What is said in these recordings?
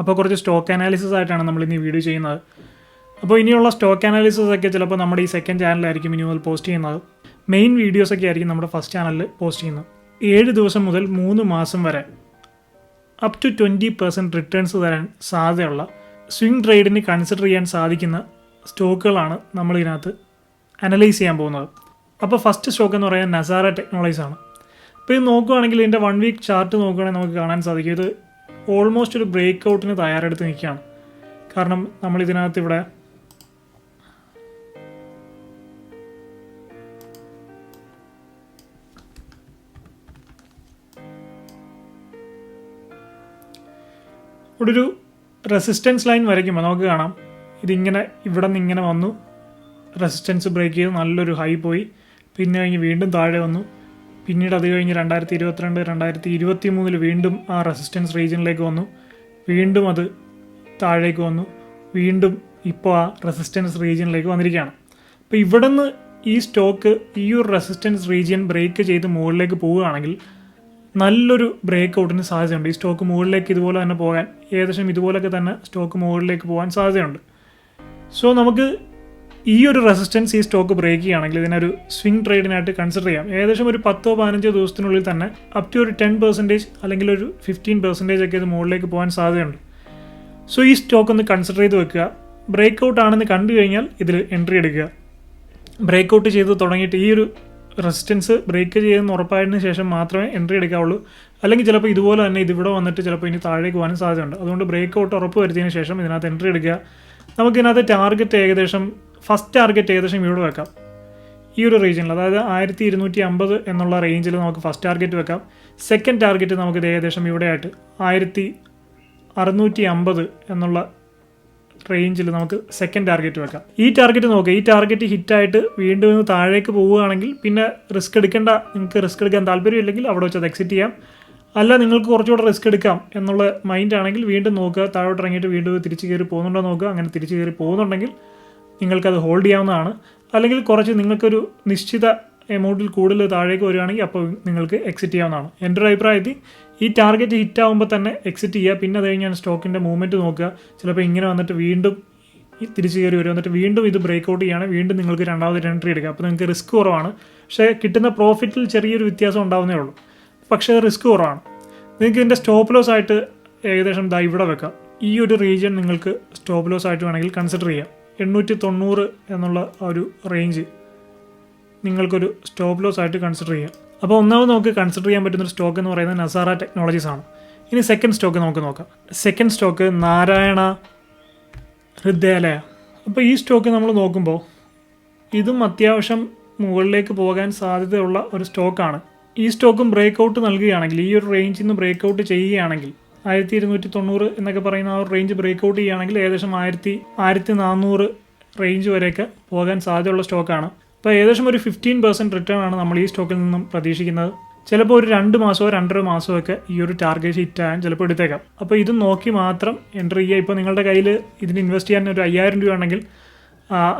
അപ്പോൾ കുറച്ച് stock analysis ആയിട്ടാണ് നമ്മൾ ഇന്ന് ഈ വീഡിയോ ചെയ്യുന്നത്. അപ്പോൾ ഇനിയുള്ള സ്റ്റോക്ക് അനാലിസിസ് ഒക്കെ ചിലപ്പോൾ നമ്മുടെ ഈ സെക്കൻഡ് ചാനലായിരിക്കും ഇനി മുതൽ പോസ്റ്റ് ചെയ്യുന്നത്. മെയിൻ വീഡിയോസ് ഒക്കെ ആയിരിക്കും നമ്മുടെ ഫസ്റ്റ് ചാനലിൽ പോസ്റ്റ് ചെയ്യുന്നത്. ഏഴ് ദിവസം മുതൽ മൂന്ന് മാസം വരെ up to twenty percent returns തരാൻ സാധ്യതയുള്ള സ്വിംഗ് ട്രേഡിന് കൺസിഡർ ചെയ്യാൻ സാധിക്കുന്ന സ്റ്റോക്കുകളാണ് നമ്മൾ ഇതിനകത്ത് അനലൈസ് ചെയ്യാൻ പോകുന്നത്. അപ്പോൾ ഫസ്റ്റ് സ്റ്റോക്ക് എന്ന് പറയുന്നത് നസാര ടെക്നോളജീസ് ആണ്. അപ്പോൾ ഇത് നോക്കുകയാണെങ്കിൽ ഇതിന്റെ വൺ വീക്ക് ചാർട്ട് നോക്കുകയാണെങ്കിൽ നമുക്ക് കാണാൻ സാധിക്കും. ഇത് ഓൾമോസ്റ്റ് ഒരു ബ്രേക്ക് ഔട്ടിന് തയ്യാറെടുത്ത് നിൽക്കുകയാണ്. കാരണം നമ്മൾ ഇതിനകത്ത് ഇവിടെ ഇവിടെ ഒരു റെസിസ്റ്റൻസ് ലൈൻ വരയ്ക്കുമ്പോൾ നമുക്ക് കാണാം. ഇതിങ്ങനെ ഇവിടെ നിന്ന് ഇങ്ങനെ വന്നു. റെസിസ്റ്റൻസ് ബ്രേക്ക് ചെയ്ത്. നല്ലൊരു ഹൈ പോയി. പിന്നെ കഴിഞ്ഞ് വീണ്ടും താഴെ വന്നു. പിന്നീട് അത് കഴിഞ്ഞ് രണ്ടായിരത്തി ഇരുപത്തിരണ്ട് രണ്ടായിരത്തി ഇരുപത്തി മൂന്നിൽ വീണ്ടും ആ റെസിസ്റ്റൻസ് റീജിയനിലേക്ക് വന്നു. വീണ്ടും അത് താഴേക്ക് വന്നു. വീണ്ടും ഇപ്പോൾ ആ റെസിസ്റ്റൻസ് റീജിയനിലേക്ക് വന്നിരിക്കുകയാണ്. അപ്പോൾ ഇവിടെ നിന്ന് ഈ സ്റ്റോക്ക് ഈ ഒരു റെസിസ്റ്റൻസ് റീജിയൻ ബ്രേക്ക് ചെയ്ത് മുകളിലേക്ക് പോവുകയാണെങ്കിൽ നല്ലൊരു ബ്രേക്ക് ഔട്ടിന് സാധ്യതയുണ്ട്. ഈ സ്റ്റോക്ക് മുകളിലേക്ക് ഇതുപോലെ തന്നെ പോകാൻ ഏകദേശം ഇതുപോലൊക്കെ തന്നെ സ്റ്റോക്ക് മുകളിലേക്ക് പോകാൻ സാധ്യതയുണ്ട്. സോ നമുക്ക് ഈ ഒരു റെസിസ്റ്റൻസ് ഈ സ്റ്റോക്ക് ബ്രേക്ക് ചെയ്യുകയാണെങ്കിൽ ഇതിനൊരു സ്വിംഗ് ട്രേഡിനായിട്ട് കൺസിഡർ ചെയ്യാം. ഏകദേശം ഒരു പത്തോ പതിനഞ്ചോ ദിവസത്തിനുള്ളിൽ തന്നെ അപ് ടു ഒരു ടെൻ പെർസെന്റേജ് അല്ലെങ്കിൽ ഒരു ഫിഫ്റ്റീൻ പെർസെന്റേജ് ഒക്കെ ഇത് മുകളിലേക്ക് പോകാൻ സാധ്യതയുണ്ട്. സോ ഈ സ്റ്റോക്ക് ഒന്ന് കൺസിഡർ ചെയ്ത് വെക്കുക. ബ്രേക്ക് ഔട്ട് ആണെന്ന് കണ്ടു കഴിഞ്ഞാൽ ഇതിൽ എൻട്രി എടുക്കുക. ബ്രേക്ക് ഔട്ട് ചെയ്ത് തുടങ്ങിയിട്ട് ഈ ഒരു റെസിസ്റ്റൻസ് ബ്രേക്ക് ചെയ്തെന്ന് ഉറപ്പായതിനു ശേഷം മാത്രമേ എൻട്രി എടുക്കാവുള്ളൂ. അല്ലെങ്കിൽ ചിലപ്പോൾ ഇതുപോലെ തന്നെ ഇതിവിടെ വന്നിട്ട് ചിലപ്പോൾ ഇനി താഴേക്ക് പോകാനും സാധ്യതയുണ്ട്. അതുകൊണ്ട് ബ്രേക്ക് ഔട്ട് ഉറപ്പ് വരുത്തിയതിന് ശേഷം ഇതിനകത്ത് എൻട്രി എടുക്കുക. നമുക്കിതിനകത്ത് ടാർഗറ്റ് ഏകദേശം ഫസ്റ്റ് ടാർഗറ്റ് ഏകദേശം ഇവിടെ വെക്കാം. ഈ ഒരു റീജിയനിൽ അതായത് ആയിരത്തി ഇരുന്നൂറ്റി അമ്പത് എന്നുള്ള റേഞ്ചിൽ നമുക്ക് ഫസ്റ്റ് ടാർഗറ്റ് വെക്കാം. സെക്കൻഡ് ടാർഗറ്റ് നമുക്കിത് ഏകദേശം ഇവിടെയായിട്ട് ആയിരത്തി അറുന്നൂറ്റി അമ്പത് എന്നുള്ള റേഞ്ചിൽ നമുക്ക് സെക്കൻഡ് ടാർഗറ്റ് വെക്കാം. ഈ ടാർഗറ്റ് നോക്കുക ഈ ടാർഗറ്റ് ഹിറ്റായിട്ട് വീണ്ടും ഇന്ന് താഴേക്ക് പോവുകയാണെങ്കിൽ പിന്നെ റിസ്ക് എടുക്കേണ്ട നിങ്ങൾക്ക് റിസ്ക് എടുക്കാൻ താല്പര്യമില്ലെങ്കിൽ അവിടെ വെച്ച് അത് എക്സിറ്റ് ചെയ്യാം. അല്ല നിങ്ങൾക്ക് കുറച്ചുകൂടെ റിസ്ക് എടുക്കാം എന്നുള്ള മൈൻഡ് ആണെങ്കിൽ വീണ്ടും നോക്കുക. താഴോട്ട് ഇറങ്ങിയിട്ട് വീണ്ടും തിരിച്ച് കയറി പോകുന്നുണ്ടോ നോക്കുക. അങ്ങനെ തിരിച്ച് കയറി പോകുന്നുണ്ടെങ്കിൽ നിങ്ങൾക്കത് ഹോൾഡ് ചെയ്യാവുന്നതാണ്. അല്ലെങ്കിൽ കുറച്ച് നിങ്ങൾക്കൊരു നിശ്ചിത എമൗണ്ടിൽ കൂടുതൽ താഴേക്ക് വരികയാണെങ്കിൽ അപ്പോൾ നിങ്ങൾക്ക് എക്സിറ്റ് ചെയ്യാവുന്നതാണ്. എന്റെ ഒരു അഭിപ്രായത്തിൽ ഈ ടാർഗറ്റ് ഹിറ്റ് ആകുമ്പോൾ തന്നെ എക്സിറ്റ് ചെയ്യുക. പിന്നെ അത് കഴിഞ്ഞാൽ സ്റ്റോക്കിന്റെ മൂവ്മെന്റ് നോക്കുക. ചിലപ്പോൾ ഇങ്ങനെ വന്നിട്ട് വീണ്ടും തിരിച്ച് കയറി വരും എന്നിട്ട് വീണ്ടും ഇത് ബ്രേക്ക് ഔട്ട് ചെയ്യുകയാണെങ്കിൽ വീണ്ടും നിങ്ങൾക്ക് രണ്ടാമത് എൻട്രി എടുക്കുക. അപ്പോൾ നിങ്ങൾക്ക് റിസ്ക് കുറവാണ്. പക്ഷേ കിട്ടുന്ന പ്രോഫിറ്റിൽ ചെറിയൊരു വ്യത്യാസം ഉണ്ടാവുന്നേ ഉള്ളൂ. പക്ഷേ റിസ്ക് കുറവാണ്. നിങ്ങൾക്ക് ഇതിന്റെ സ്റ്റോപ്പ് ലോസ് ആയിട്ട് ഏകദേശം ദാ ഇവിടെ വെക്കാം. ഈ ഒരു റീജിയൻ നിങ്ങൾക്ക് സ്റ്റോപ്പ് ലോസ് ആയിട്ട് വേണമെങ്കിൽ കൺസിഡർ ചെയ്യാം. എണ്ണൂറ്റി തൊണ്ണൂറ് എന്നുള്ള ഒരു റേഞ്ച് നിങ്ങൾക്കൊരു സ്റ്റോപ്പ് ലോസ് ആയിട്ട് കൺസിഡർ ചെയ്യാം. അപ്പോൾ ഒന്നാമത് നമുക്ക് കൺസിഡർ ചെയ്യാൻ പറ്റുന്ന ഒരു സ്റ്റോക്ക് എന്ന് പറയുന്നത് നസാറ ടെക്നോളജീസ് ആണ്. ഇനി സെക്കൻഡ് സ്റ്റോക്ക് നമുക്ക് നോക്കാം. Second stock Narayana Hrudayalaya. അപ്പോൾ ഈ സ്റ്റോക്ക് നമ്മൾ നോക്കുമ്പോൾ ഇതും അത്യാവശ്യം മുകളിലേക്ക് പോകാൻ സാധ്യതയുള്ള ഒരു സ്റ്റോക്കാണ് ഈ സ്റ്റോക്കും ബ്രേക്ക് ഔട്ട് നൽകുകയാണെങ്കിൽ ഈ ഒരു റേഞ്ചിൽ നിന്ന് ബ്രേക്ക് ഔട്ട് ചെയ്യുകയാണെങ്കിൽ ആയിരത്തി ഇരുന്നൂറ്റി തൊണ്ണൂറ് എന്നൊക്കെ പറയുന്ന ആ ഒരു റേഞ്ച് ബ്രേക്ക് ഔട്ട് ചെയ്യുകയാണെങ്കിൽ ഏകദേശം ആയിരത്തി ആയിരത്തി നാനൂറ് റേഞ്ച് വരെയൊക്കെ പോകാൻ സാധ്യതയുള്ള സ്റ്റോക്കാണ് അപ്പോൾ ഏകദേശം ഒരു ഫിഫ്റ്റീൻ പെർസെന്റ് റിട്ടേൺ ആണ് നമ്മൾ ഈ സ്റ്റോക്കിൽ നിന്നും പ്രതീക്ഷിക്കുന്നത്. ചിലപ്പോൾ ഒരു രണ്ട് മാസമോ രണ്ടര മാസമോ ഒക്കെ ഈ ഒരു ടാർഗറ്റ് ഹിറ്റ് ആകാൻ ചിലപ്പോൾ എടുത്തേക്കാം. അപ്പോൾ ഇത് നോക്കി മാത്രം എന്റർ ചെയ്യുക. ഇപ്പോൾ നിങ്ങളുടെ കയ്യിൽ ഇതിന് ഇൻവെസ്റ്റ് ചെയ്യാൻ ഒരു അയ്യായിരം രൂപ ആണെങ്കിൽ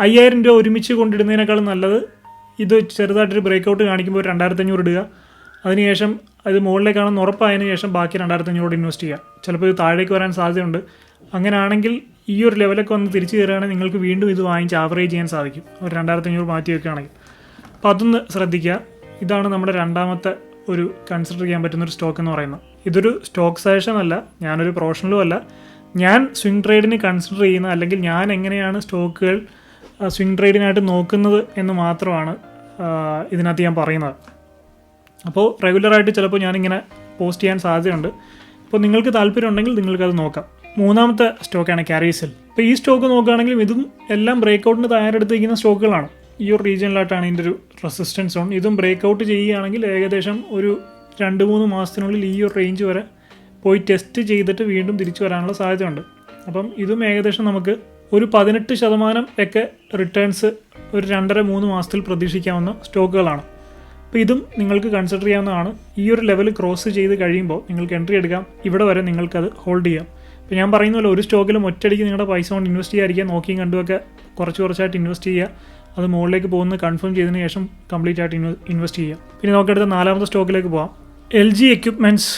അയ്യായിരം രൂപ ഒരുമിച്ച് കൊണ്ടിടുന്നതിനേക്കാളും നല്ലത് ഇത് ചെറുതായിട്ടൊരു ബ്രേക്ക് ഔട്ട് കാണിക്കുമ്പോൾ ഒരു രണ്ടായിരത്തഞ്ഞൂറ് ഇടുക. അതിനുശേഷം അത് മുകളിലേക്കാണെന്ന് ഉറപ്പായതിനു ശേഷം ബാക്കി രണ്ടായിരത്തി അഞ്ഞൂറ് ഇൻവെസ്റ്റ് ചെയ്യാം. ചിലപ്പോൾ ഇത് താഴേക്ക് വരാൻ സാധ്യതയുണ്ട്. അങ്ങനെയാണെങ്കിൽ ഈ ഒരു ലെവലൊക്കെ വന്ന് തിരിച്ചു കയറുകയാണെങ്കിൽ നിങ്ങൾക്ക് വീണ്ടും ഇത് വാങ്ങിച്ച് ആവറേജ് ചെയ്യാൻ സാധിക്കും. ഒരു രണ്ടായിരത്തി അഞ്ഞൂറ് മാറ്റി വെക്കുകയാണെങ്കിൽ അപ്പോൾ അതൊന്ന് ശ്രദ്ധിക്കുക. ഇതാണ് നമ്മുടെ രണ്ടാമത്തെ ഒരു കൺസിഡർ ചെയ്യാൻ പറ്റുന്ന ഒരു സ്റ്റോക്ക് എന്ന് പറയുന്നത്. ഇതൊരു സ്റ്റോക്ക് സജഷൻ അല്ല ഞാനൊരു പ്രൊഫഷണലും അല്ല. ഞാൻ സ്വിംഗ് ട്രേഡിന് കൺസിഡർ ചെയ്യുന്ന അല്ലെങ്കിൽ ഞാൻ എങ്ങനെയാണ് സ്റ്റോക്കുകൾ സ്വിംഗ് ട്രേഡിനായിട്ട് നോക്കുന്നത് എന്ന് മാത്രമാണ് ഇതിനകത്ത് ഞാൻ പറയുന്നത്. അപ്പോൾ റെഗുലറായിട്ട് ചിലപ്പോൾ ഞാനിങ്ങനെ പോസ്റ്റ് ചെയ്യാൻ സാധ്യതയുണ്ട്. അപ്പോൾ നിങ്ങൾക്ക് താല്പര്യം ഉണ്ടെങ്കിൽ നിങ്ങൾക്കത് നോക്കാം. മൂന്നാമത്തെ സ്റ്റോക്കാണ് ക്യാരീസെൽ ഇപ്പോൾ ഈ സ്റ്റോക്ക് നോക്കുകയാണെങ്കിലും ഇതും എല്ലാം ബ്രേക്ക് ഔട്ടിന് തയ്യാറെടുത്തിരിക്കുന്ന സ്റ്റോക്കുകളാണ്. ഈ ഒരു റീജിയനിലായിട്ടാണ് ഇതിന്റെ ഒരു റെസിസ്റ്റൻസ് സോൺ ഇതും ബ്രേക്ക് ഔട്ട് ചെയ്യുകയാണെങ്കിൽ ഏകദേശം ഒരു രണ്ട് മൂന്ന് മാസത്തിനുള്ളിൽ ഈ ഒരു റേഞ്ച് വരെ പോയി ടെസ്റ്റ് ചെയ്തിട്ട് വീണ്ടും തിരിച്ചു വരാനുള്ള സാധ്യതയുണ്ട്. അപ്പം ഇതും ഏകദേശം നമുക്ക് ഒരു പതിനെട്ട് ശതമാനം ഒക്കെ റിട്ടേൺസ് ഒരു രണ്ടര മൂന്ന് മാസത്തിൽ പ്രതീക്ഷിക്കാവുന്ന സ്റ്റോക്കുകളാണ്. അപ്പോൾ ഇതും നിങ്ങൾക്ക് കൺസിഡർ ചെയ്യാവുന്നതാണ്. ഈ ഒരു ലെവൽ ക്രോസ് ചെയ്ത് കഴിയുമ്പോൾ നിങ്ങൾക്ക് എൻട്രി എടുക്കാം. ഇവിടെ വരെ നിങ്ങൾക്കത് ഹോൾഡ് ചെയ്യാം. അപ്പോൾ ഞാൻ പറയുന്ന പോലെ ഒരു സ്റ്റോക്കിലും ഒറ്റയടിക്ക് നിങ്ങളുടെ പൈസ കൊണ്ട് ഇൻവെസ്റ്റ് ചെയ്യാതിരിക്കുക നോക്കിയും കണ്ടുമൊക്കെ കുറച്ച് കുറച്ചായിട്ട് ഇൻവെസ്റ്റ് ചെയ്യുക. അത് മുകളിലേക്ക് പോകുന്നത് കൺഫേം ചെയ്തതിന് ശേഷം കംപ്ലീറ്റ് ആയിട്ട് ഇൻവെസ്റ്റ് ചെയ്യുക. പിന്നെ നമുക്ക് അടുത്ത നാലാമത്തെ സ്റ്റോക്കിലേക്ക് പോകാം L G equipments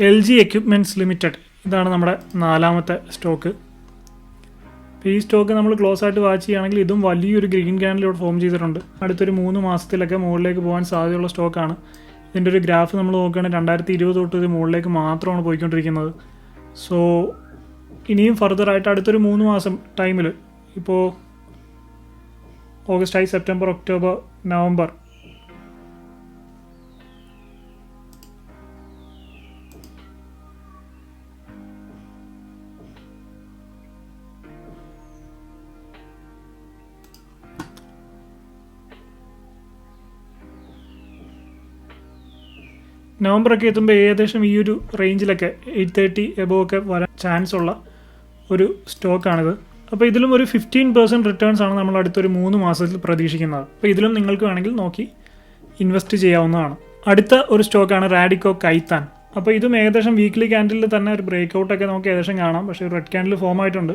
L G equipments limited ഇതാണ് നമ്മുടെ നാലാമത്തെ സ്റ്റോക്ക് ഈ സ്റ്റോക്ക് നമ്മൾ ക്ലോസ് ആയിട്ട് വാച്ച് ചെയ്യുകയാണെങ്കിൽ ഇതും വലിയൊരു ഗ്രീൻ ക്യാൻഡിൽ ഇവിടെ ഫോം ചെയ്തിട്ടുണ്ട്. അടുത്തൊരു മൂന്ന് മാസത്തിലൊക്കെ മുകളിലേക്ക് പോകാൻ സാധ്യതയുള്ള സ്റ്റോക്കാണ് ഇതിന്റെ ഒരു ഗ്രാഫ് നമ്മൾ നോക്കുകയാണെങ്കിൽ രണ്ടായിരത്തി ഇരുപത് തൊട്ട് ഇത് മുകളിലേക്ക് മാത്രമാണ് പോയിക്കൊണ്ടിരിക്കുന്നത്. സോ ഇനിയും ഫർദറായിട്ട് അടുത്തൊരു മൂന്ന് മാസം ടൈമിൽ ഇപ്പോൾ ഓഗസ്റ്റ് ആയി സെപ്റ്റംബർ ഒക്ടോബർ നവംബർ നവംബറൊക്കെ എത്തുമ്പോൾ ഏകദേശം ഈ ഒരു റേഞ്ചിലൊക്കെ എയ്റ്റ് തേർട്ടി എബോ ഒക്കെ വരാൻ ചാൻസ് ഉള്ള ഒരു സ്റ്റോക്കാണിത് അപ്പോൾ ഇതിലും ഒരു ഫിഫ്റ്റീൻ പെർസെന്റ് റിട്ടേൺസ് ആണ് നമ്മൾ അടുത്തൊരു മൂന്ന് മാസത്തിൽ പ്രതീക്ഷിക്കുന്നത്. അപ്പോൾ ഇതിലും നിങ്ങൾക്ക് വേണമെങ്കിൽ നോക്കി ഇൻവെസ്റ്റ് ചെയ്യാവുന്നതാണ്. അടുത്ത ഒരു സ്റ്റോക്കാണ് റാഡിക്കോ കൈത്താൻ അപ്പോൾ ഇതും ഏകദേശം വീക്ക്ലി ക്യാൻഡിലിൽ തന്നെ ഒരു ബ്രേക്ക് ഔട്ടൊക്കെ നമുക്ക് ഏകദേശം കാണാം. പക്ഷേ റെഡ് ക്യാൻഡിൽ ഫോം ആയിട്ടുണ്ട്.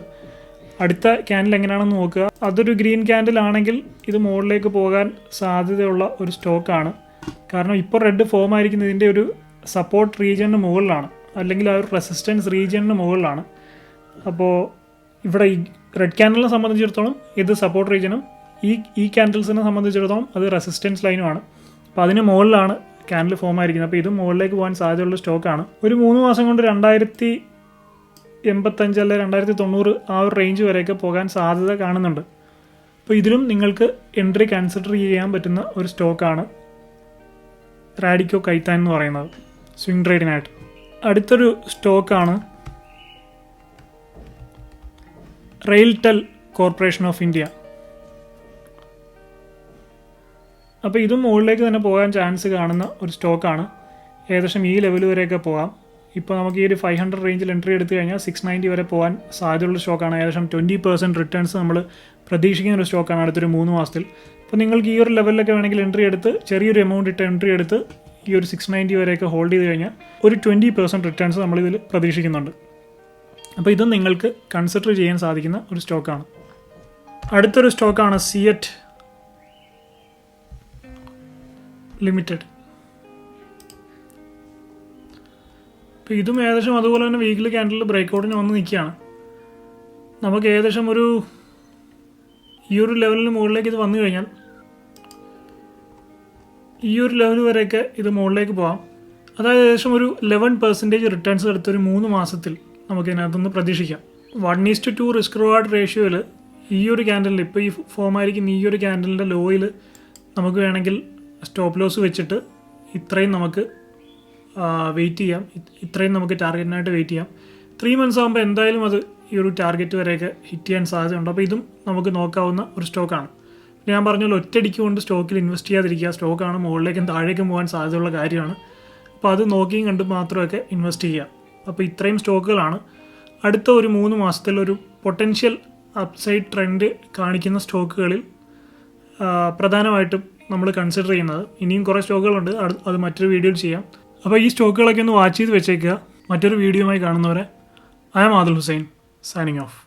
അടുത്ത ക്യാൻഡിൽ എങ്ങനെയാണെന്ന് നോക്കുക. അതൊരു ഗ്രീൻ ക്യാൻഡിൽ ആണെങ്കിൽ ഇത് മുകളിലേക്ക് പോകാൻ സാധ്യതയുള്ള ഒരു സ്റ്റോക്കാണ് കാരണം ഇപ്പോൾ റെഡ് ഫോം ആയിരിക്കുന്നത് ഇതിന്റെ ഒരു സപ്പോർട്ട് റീജിയണിന് മുകളിലാണ്. അല്ലെങ്കിൽ ആ ഒരു റെസിസ്റ്റൻസ് റീജിയണിന് മുകളിലാണ്. അപ്പോൾ ഇവിടെ ഈ റെഡ് ക്യാൻഡലിനെ സംബന്ധിച്ചിടത്തോളം ഇത് സപ്പോർട്ട് റീജിയനും ഈ ഈ ക്യാൻഡിൽസിനെ സംബന്ധിച്ചിടത്തോളം അത് റെസിസ്റ്റൻസ് ലൈനുമാണ് അപ്പോൾ അതിന് മുകളിലാണ് ക്യാൻഡിൽ ഫോം ആയിരിക്കുന്നത്. അപ്പോൾ ഇത് മുകളിലേക്ക് പോകാൻ സാധ്യതയുള്ള സ്റ്റോക്കാണ് ഒരു മൂന്ന് മാസം കൊണ്ട് രണ്ടായിരത്തി എൺപത്തഞ്ച് അല്ലെ രണ്ടായിരത്തി തൊണ്ണൂറ് ആ ഒരു റേഞ്ച് വരെയൊക്കെ പോകാൻ സാധ്യത കാണുന്നുണ്ട്. അപ്പോൾ ഇതിലും നിങ്ങൾക്ക് എൻട്രി കൺസിഡർ ചെയ്യാൻ പറ്റുന്ന ഒരു സ്റ്റോക്കാണ് റാഡിക്കോ കൈത്താൻ എന്ന് പറയുന്നത്. സ്വിംഗ് ട്രേഡിനായിട്ട് അടുത്തൊരു സ്റ്റോക്കാണ് റെയിൽടെൽ കോർപ്പറേഷൻ ഓഫ് ഇന്ത്യ അപ്പോൾ ഇതും മുകളിലേക്ക് തന്നെ പോകാൻ ചാൻസ് കാണുന്ന ഒരു സ്റ്റോക്കാണ് ഏകദേശം ഈ ലെവൽ വരെയൊക്കെ പോകാം. ഇപ്പോൾ നമുക്ക് ഈ ഒരു ഫൈവ് ഹൺഡ്രഡ് റേഞ്ചിൽ എൻട്രി എടുത്തു കഴിഞ്ഞാൽ സിക്സ് നയന്റി വരെ പോകാൻ സാധ്യതയുള്ള സ്റ്റോക്കാണ് ഏകദേശം ട്വന്റി പെർസെന്റ് റിട്ടേൺസ് നമ്മൾ പ്രതീക്ഷിക്കുന്ന ഒരു സ്റ്റോക്കാണ് അടുത്തൊരു മൂന്ന് മാസത്തിൽ. അപ്പോൾ നിങ്ങൾക്ക് ഈ ഒരു ലെവലിലൊക്കെ വേണമെങ്കിൽ എൻട്രി എടുത്ത് ചെറിയൊരു എമൗണ്ട് ഇട്ട് എൻട്രി എടുത്ത് ഈ ഒരു സിക്സ് നയന്റി വരെയൊക്കെ ഹോൾഡ് ചെയ്ത് കഴിഞ്ഞാൽ ഒരു ട്വന്റി പെർസെന്റ് റിട്ടേൺസ് നമ്മളിതിൽ പ്രതീക്ഷിക്കുന്നുണ്ട്. അപ്പോൾ ഇതും നിങ്ങൾക്ക് കൺസിഡർ ചെയ്യാൻ സാധിക്കുന്ന ഒരു സ്റ്റോക്കാണ് അടുത്തൊരു സ്റ്റോക്കാണ് സിയറ്റ് ലിമിറ്റഡ്. അപ്പോൾ ഇതും ഏകദേശം അതുപോലെ തന്നെ വീക്കിലി ക്യാൻഡിൽ ബ്രേക്ക് ഔട്ടിന് വന്ന് നിൽക്കുകയാണ്. നമുക്ക് ഏകദേശം ഒരു ഈ ഒരു ലെവലിന് മുകളിലേക്ക് ഇത് വന്നു കഴിഞ്ഞാൽ ഈ ഒരു ലെവൽ വരെയൊക്കെ ഇത് മുകളിലേക്ക് പോകാം അതായത് ഏകദേശം ഒരു ലെവൻ പെർസെന്റേജ് റിട്ടേൺസ് എടുത്തൊരു മൂന്ന് മാസത്തിൽ നമുക്ക് ഇതിനകത്തുനിന്ന് പ്രതീക്ഷിക്കാം. One is to two risk reward റേഷ്യോയിൽ ഈ ഒരു ക്യാൻഡലിൽ ഇപ്പോൾ ഈ ഫോം ആയിരിക്കുന്ന ഈ ഒരു ക്യാൻഡലിന്റെ ലോയിൽ നമുക്ക് വേണമെങ്കിൽ സ്റ്റോപ്പ് ലോസ് വെച്ചിട്ട് ഇത്രയും നമുക്ക് വെയിറ്റ് ചെയ്യാം. ഇത്രയും നമുക്ക് ടാർഗറ്റിനായിട്ട് വെയിറ്റ് ചെയ്യാം. ത്രീ മന്ത്സ് ആകുമ്പോൾ എന്തായാലും അത് ഈ ഒരു ടാർഗറ്റ് വരെയൊക്കെ ഹിറ്റ് ചെയ്യാൻ സാധ്യതയുണ്ട്. അപ്പോൾ ഇതും നമുക്ക് നോക്കാവുന്ന ഒരു സ്റ്റോക്കാണ് ഞാൻ പറഞ്ഞല്ലോ ഒറ്റയടിക്ക് കൊണ്ട് സ്റ്റോക്കിൽ ഇൻവെസ്റ്റ് ചെയ്യാതിരിക്കുക. സ്റ്റോക്കാണ് മുകളിലേക്കും താഴേക്കും പോകാൻ സാധ്യതയുള്ള കാര്യമാണ്. അപ്പോൾ അത് നോക്കിയും കണ്ട് മാത്രമൊക്കെ ഇൻവെസ്റ്റ് ചെയ്യുക. അപ്പോൾ ഇത്രയും സ്റ്റോക്കുകളാണ് അടുത്ത ഒരു മൂന്ന് മാസത്തിൽ ഒരു പൊട്ടൻഷ്യൽ അപ്സൈഡ് ട്രെൻഡ് കാണിക്കുന്ന സ്റ്റോക്കുകളിൽ പ്രധാനമായിട്ടും നമ്മൾ കൺസിഡർ ചെയ്യുന്നത്. ഇനിയും കുറേ സ്റ്റോക്കുകളുണ്ട് അത് മറ്റൊരു വീഡിയോയിൽ ചെയ്യാം. അപ്പോൾ ഈ സ്റ്റോക്കുകളൊക്കെ ഒന്ന് വാച്ച് ചെയ്ത് വെച്ചേക്കുക. മറ്റൊരു വീഡിയോയുമായി കാണുന്നവരെ I am Adil Hussain signing off